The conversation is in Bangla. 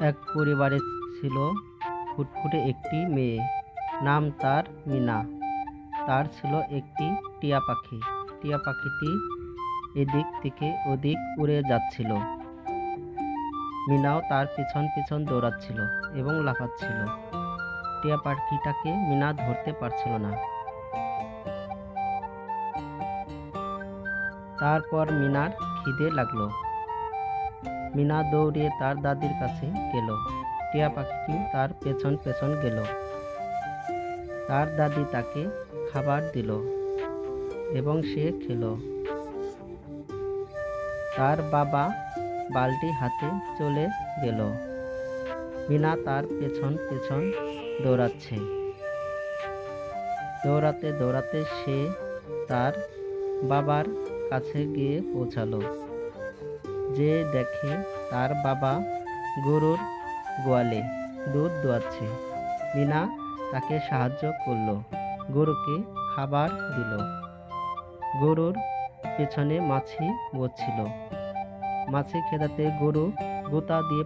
এক পরিবারে ছিল ফুটফুটে একটি মেয়ে। নাম তার মিনা। তার ছিল একটি টিয়া পাখি। টিয়া পাখিটি এদিক থেকে ওদিক উড়ে যাচ্ছিল। মিনাও তার পিছন পিছন দৌড়াচ্ছিল এবং লাফাচ্ছিল। টিয়া পাখিটাকে মিনা ধরতে পারছিল না। তারপর মিনার খিদে লাগল। মিনা দৌড়ে তার দাদির কাছে গেল। টিয়া পাখিটি তার পেছন পেছন গেল। তার দাদি তাকে খাবার দিল এবং সে খেলো। তার বাবা বালতি হাতে চলে গেল। মিনা তার পেছন পেছন দৌড়াচ্ছে। দৌড়াতে দৌড়াতে সে তার বাবার কাছে গিয়ে পৌঁছালো। যে দেখে তার বাবা গরুর গোয়ালে দুধ দোয়াচ্ছে। মিনা তাকে সাহায্য করল। গরুকে খাবার দিল। গরুর পেছনে মাছি বসছিল। মাছি খেদাতে গরু গোতা দিয়ে